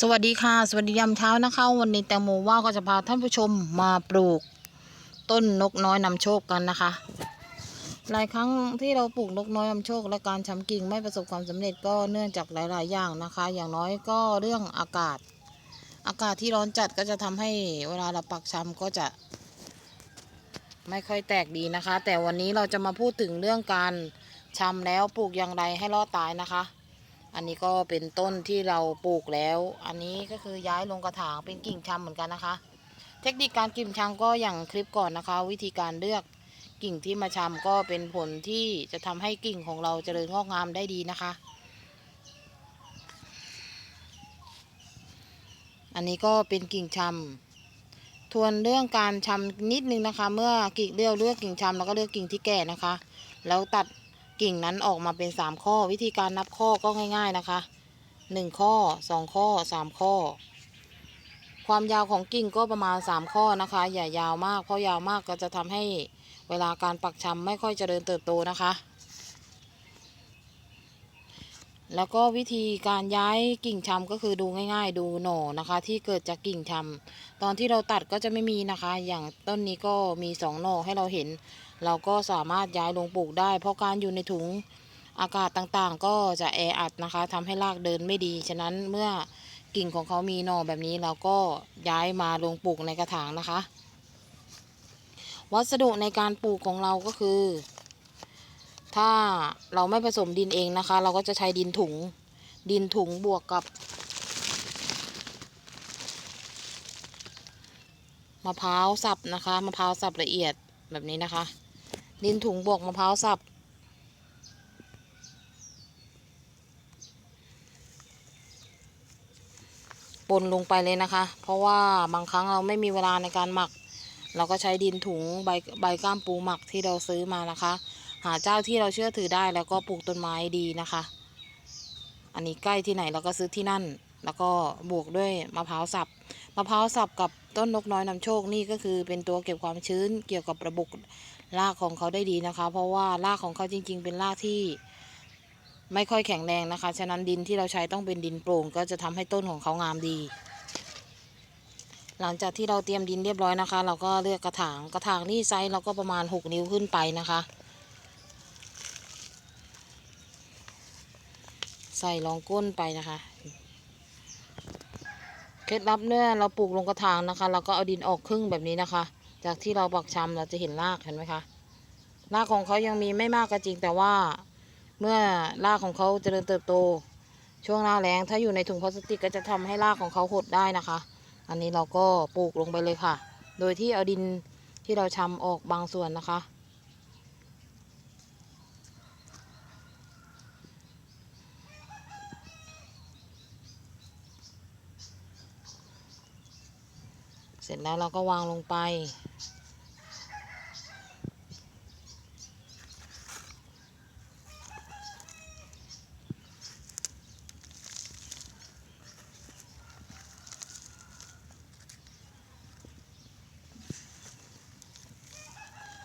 สวัสดีค่ะ สวัสดียามเช้านะคะ วันนี้แตงโมว่าก็จะพาท่านผู้ชมมาปลูกต้นนกน้อยนำโชคกันนะคะ หลายครั้งที่เราปลูกนกน้อยนำโชค และการชำกิ่งไม่ประสบความสำเร็จก็เนื่องจากหลาย ๆ อย่างนะคะ อย่างน้อยก็เรื่องอากาศ อากาศที่ร้อนจัดก็จะทำให้เวลาเราปักชำก็จะ ไม่ค่อยแตกดีนะคะ แต่วันนี้เราจะมาพูดถึงเรื่องการชำแล้วปลูกอย่างไรให้รอดตายนะคะ อันนี้ก็เป็นต้นที่เราปลูกแล้ว อันนี้ก็คือย้ายลงกระถางเป็นกิ่งชำเหมือนกันนะคะ เทคนิคการกิ่งชำก็อย่างคลิปก่อนนะคะ วิธีการเลือกกิ่งที่มาชำก็เป็นผลที่จะทำให้กิ่งของเราเจริญงอกงามได้ดีนะคะ อันนี้ก็เป็นกิ่งชำทวนเรื่องการชำนิดนึงนะคะ เมื่อกิ่งเลือกเลือกกิ่งชำแล้วก็เลือกกิ่งที่แก่นะคะ แล้วตัด กิ่งนั้นออกมาเป็นสามข้อ วิธีการนับข้อก็ง่าย ๆนะคะหนึ่งข้อสองข้อสามข้อ ความยาวของกิ่งก็ประมาณสามข้อนะคะ อย่ายาวมากเพราะยาวมากก็จะทำให้เวลาการปักชำไม่ค่อยเจริญเติบโตนะคะ แล้วก็วิธีการย้ายกิ่งชำก็คือดูง่าย ๆ ดูหน่อนะคะ ที่เกิดจากกิ่งชำตอนที่เราตัดก็จะไม่มีนะคะ อย่างต้นนี้ก็มีสองหน่อให้เราเห็น เราก็สามารถย้ายลงปลูกได้ เพราะการอยู่ในถุงอากาศต่างๆ ก็จะแออัดนะคะทำให้รากเดินไม่ดี ฉะนั้นเมื่อกิ่งของเขามีหน่อแบบนี้เราก็ย้ายมาลงปลูกในกระถางนะคะ วัสดุในการปลูกของเราก็คือ ถ้าเราไม่ผสมดินเองนะคะ เราก็จะใช้ดินถุง ดินถุงบวกกับมะพร้าวสับนะคะมะพร้าวสับละเอียดแบบนี้นะคะ ดินถุงบวกมะพร้าวสับ ปนลงไปเลยนะคะ เพราะว่าบางครั้งเราไม่มีเวลาในการหมัก เราก็ใช้ดินถุงใบใบก้ามปูหมักที่เราซื้อมานะคะ หาเจ้าที่เราเชื่อถือได้แล้วก็ปลูกต้นไม้ดีนะคะ อันนี้ใกล้ที่ไหนเราก็ซื้อที่นั่น แล้วก็บวกด้วยมะพร้าวสับมะพร้าวสับกับต้นนกน้อยนำโชคนี่ก็คือเป็นตัวเก็บความชื้นเกี่ยวกับระบบ รากของเขาได้ดีนะคะ เพราะว่ารากของเขาจริง ๆ เป็นรากที่ไม่ค่อยแข็งแรงนะคะ ฉะนั้นดินที่เราใช้ต้องเป็นดินโปร่ง ก็จะทำให้ต้นของเขางามดี หลังจากที่เราเตรียมดินเรียบร้อยนะคะ เราก็เลือกกระถาง กระถางนี่ไซส์เราก็ประมาณ 6 นิ้วขึ้นไปนะคะ ใส่รองก้นไปนะคะ เคล็ดลับเนี่ยเราปลูกลงกระถางนะคะ เราก็เอาดินออกครึ่งแบบนี้นะคะ จากที่เราปักชำเราจะเห็นรากเห็นไหมคะรากของเขายังมีไม่มากก็จริง แต่ว่าเมื่อรากของเขาเจริญเติบโต ช่วงหน้าแล้งถ้าอยู่ในถุงพลาสติกก็จะทำให้รากของเขาหดได้นะคะ อันนี้เราก็ปลูกลงไปเลยค่ะ โดยที่เอาดินที่เราชำออกบางส่วนนะคะ เสร็จแล้วเราก็วางลงไป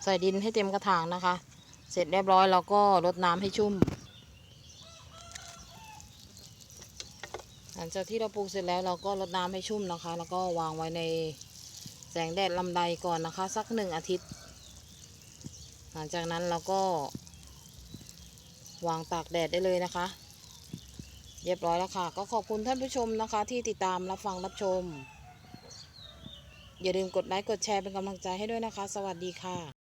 ใส่ดินให้เต็มกระถางนะคะ เสร็จเรียบร้อยเราก็รดน้ำให้ชุ่ม หลังจากที่เราปลูกเสร็จแล้วเราก็รดน้ำให้ชุ่มนะคะ แล้วก็วางไว้ใน แสงแดดลำไดก่อนนะคะ สักหนึ่งอาทิตย์ หลังจากนั้นเราก็วางตากแดดได้เลยนะคะ เรียบร้อยแล้วค่ะ ก็ขอบคุณท่านผู้ชมนะคะ ที่ติดตามรับฟังรับชม อย่าลืมกดไลค์กดแชร์เป็นกำลังใจให้ด้วยนะคะ สวัสดีค่ะ